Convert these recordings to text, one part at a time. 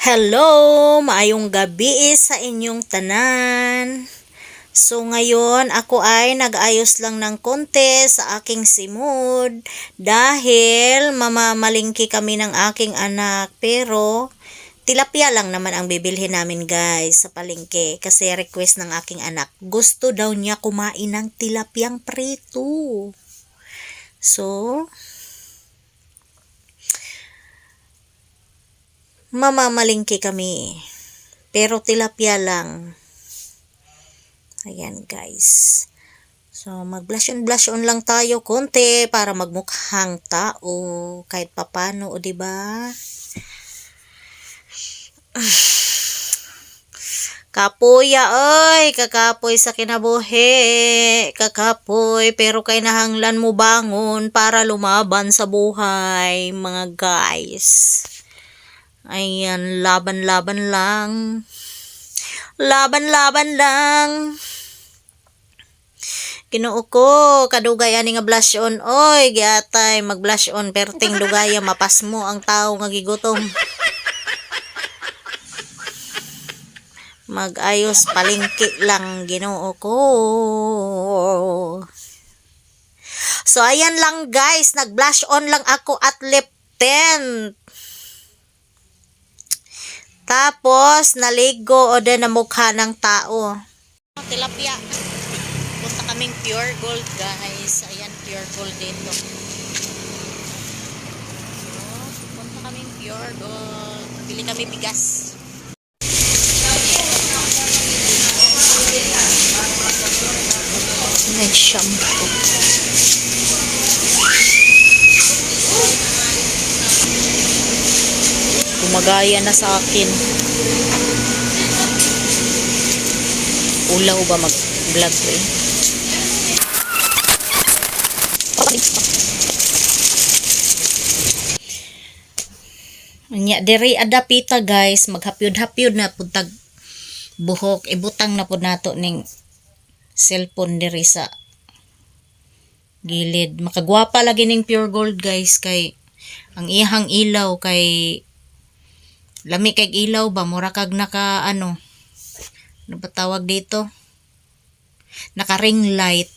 Hello! Maayong gabi sa inyong tanan. So ngayon, ako ay nag-ayos lang ng konti sa aking simod dahil mamamalingki kami ng aking anak. Pero tilapia lang naman ang bibilhin namin guys sa palengke kasi request ng aking anak. Gusto daw niya kumain ng tilapiyang prito. So, mamamalingki kami. Pero tilapia lang. Ayan guys. So mag-blush on blush on lang tayo konti para magmukhang tao kahit papano, o di ba? Kapoya oy, kakapoy sa kinabuhi, kakapoy pero kay nahanglan mo bangon para lumaban sa buhay, mga guys. Ayan, laban-laban lang. Laban-laban lang. Kinuo ko, kadugay ani nga blush on. Oy, giatay, mag-blush on. Perting dugaya, mapas mo ang tao nga gigutom. Mag-ayos, palingki lang, ginoo ko. So, ayan lang guys, nag-blush on lang ako at lip tint. Tapos, naligo o din na mukha ng tao. Tilapia. Punta kaming pure gold, guys. Ayan, pure gold dito. So, punta kaming pure gold. Bili kami bigas. May Gumagaya na sa akin. Ulaw ba mag-vlog ko eh? Nya diri adapita guys, maghapyod-hapyod na puntag buhok ibutang na pud nato ning cellphone diri sa gilid. Makagwapa lagi ning pure gold guys kay ang ihang ilaw kay lami kay ilaw ba? Mura kag naka ano? Ano ba tawag dito? Naka ring light.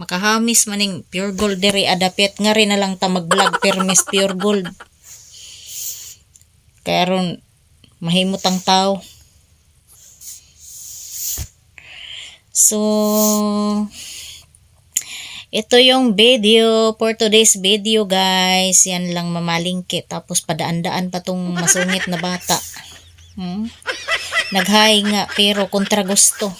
Makahamis maning pure gold diri adapit nga rin na lang ta mag vlog permis pure gold. Kaya ron mahimot ang tao. So ito yung video for today's video guys. Yan lang mamalingki. Tapos padaan-daan pa tong masungit na bata. Hmm? Naghay pero kontra gusto.